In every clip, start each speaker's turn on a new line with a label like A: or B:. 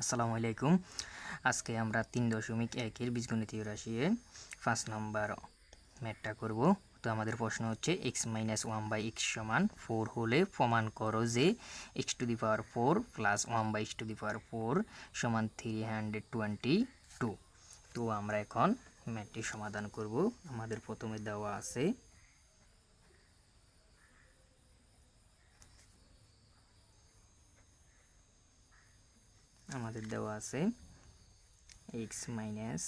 A: আসসালামু আলাইকুম। আজকে আমরা তিন দশমিক একের বীজগণিতীয় রাশিয়ে পাঁচ নাম্বার ম্যাটটা করব। তো আমাদের প্রশ্ন হচ্ছে x minus one by x সমান ফোর হলে প্রমাণ করো যে x to the power four plus one by x to the power four সমান থ্রি হান্ড্রেড টোয়েন্টি টু। তো আমরা এখন ম্যাটটি সমাধান করব। আমাদের প্রথমে দেওয়া আছে আমাদের দেওয়া আছে। X minus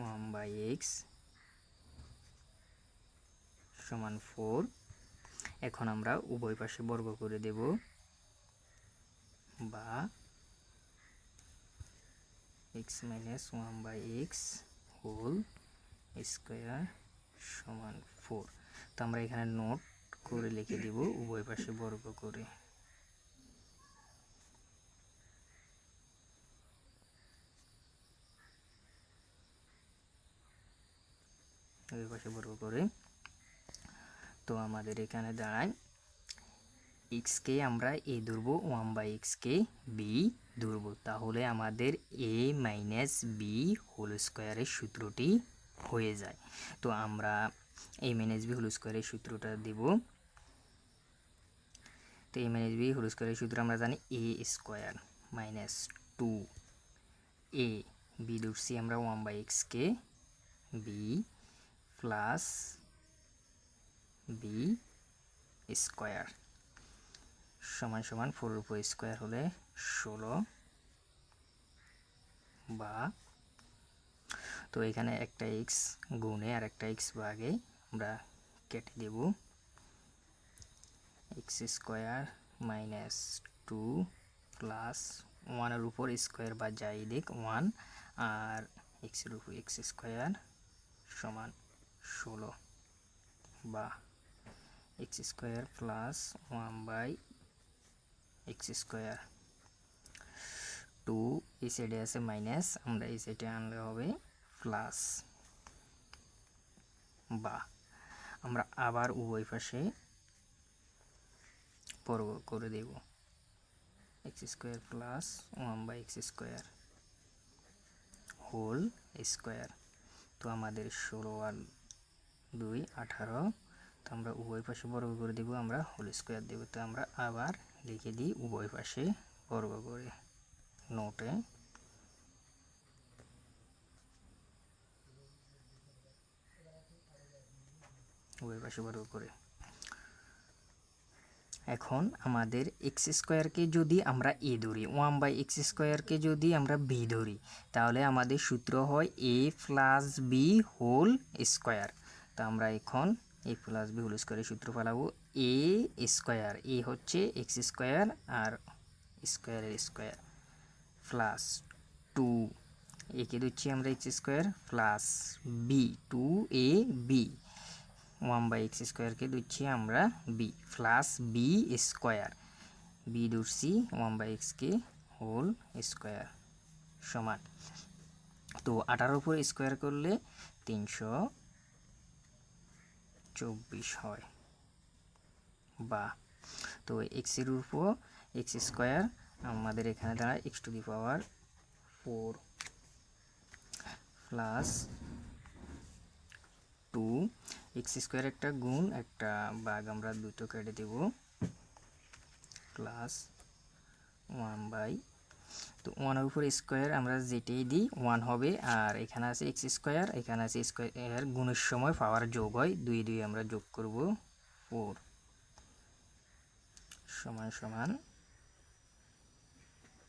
A: one by x সমান ফোর এখন আমরা উভয় পাশে বর্গ করে দেব বা x minus one by x whole square সমান ফোর তো আমরা এখানে নোট করে লিখে দেব, উভয় পাশে বর্গ করে। ওই পাশে বর্গ করে। তো আমাদের এখানে দাঁড়ায় এক্সকে আমরা এ ধরব ওয়ান বাই এক্সকে বি ধরব। তাহলে আমাদের এ মাইনাস বি হোল স্কোয়ারের সূত্রটি হয়ে যায়। তো আমরা এ মাইনাস বি হোল স্কোয়ারের সূত্রটা দেব। তো এ মাইনাস বি হোল স্কোয়ারের সূত্র আমরা জানি a square minus two a b ধরছি আমরা ওয়ান বাই এক্সকে বি প্লাস বি স্কোয়ার সমান সমান ফোর উপর স্কোয়ার হলে ষোলো বা তো এখানে একটা এক্স গুণে আর একটা এক্স ভাগে আমরা কেটে দেব x square minus two plus ওয়ানের উপর স্কোয়ার বা যাই দিক ওয়ান আর এক্সের উপর এক্স স্কোয়ার সমান ষোলো বা x square plus one by x square. Two এই সাইডে আছে মাইনাস, আমরা এই সাইডে আনলে হবে প্লাস। বা আমরা আবার উভয় পাশে বর্গ করে দেব। X square plus one by x square whole square. তো আমাদের ষোলো আর দুই, আঠারো। তো আমরা উভয় পাশে বর্গ করে দেব, আমরা হোল স্কোয়ার দেব। তো আমরা আবার লিখে দিই উভয় পাশে বর্গ করে নোটে। উভয় পাশে বর্গ করে। এখন আমাদের এক্স স্কোয়ারকে যদি আমরা এ ধরি ওয়ান বাই এক্স স্কোয়ারকে যদি আমরা বি ধরি, তাহলে আমাদের সূত্র হয় a plus b whole square তো আমরা এখন এ প্লাস বি হোল স্কোয়ারের সূত্র ফেলাবো এ স্কোয়ার এ হচ্ছে এক্স স্কোয়ার আর স্কোয়ারের স্কোয়ার প্লাস টু একে দিচ্ছি আমরা x square plus b two a b one by x স্কোয়ারকে দিচ্ছি আমরা b plus b square b ধরছি ওয়ান বাই এক্সকে হোল স্কোয়ার সমান। তো আঠারোর উপর স্কোয়ার করলে তিনশো চব্বিশ হয়। বা তো এক্সের উপর এক্স স্কোয়ার আমাদের এখানে দাঁড়ায় x to the power four plus two x square একটা গুণ, একটা বাঘ আমরা দুটো কেটে দেব প্লাস ওয়ান বাই তো ওয়ানের উপর স্কোয়ার আমরা যেটাই দিই, ওয়ান হবে আর এখানে আছে এক্স স্কোয়ার, এখানে আছে স্কোয়ার গুণের সময় পাওয়ার যোগ হয়, দুই দুই আমরা যোগ করব ফোর। সমান সমান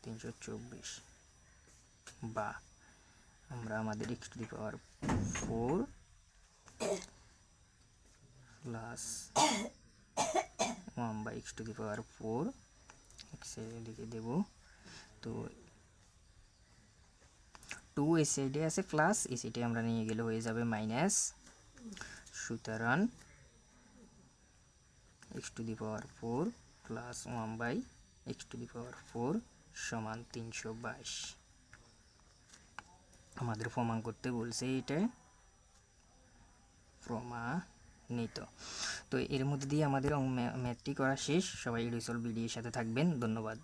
A: তিনশো চব্বিশ। বা, আমরা আমাদের x to the power four plus one by x to the power four এক্সে লিখে দেব তো টু এই সাইডে আছে প্লাস এই আমরা নিয়ে গেলে হয়ে যাবে মাইনাস সুতরাং x to the power four plus one by x to the power four সমান তিনশো বাইশ। আমাদের প্রমাণ করতে বলছে এটা। প্রমাণিত। তো এর মধ্যে দিয়ে আমাদের ম্যাথটি করা শেষ। সবাই রিসল ভিডিওর সাথে থাকবেন। ধন্যবাদ।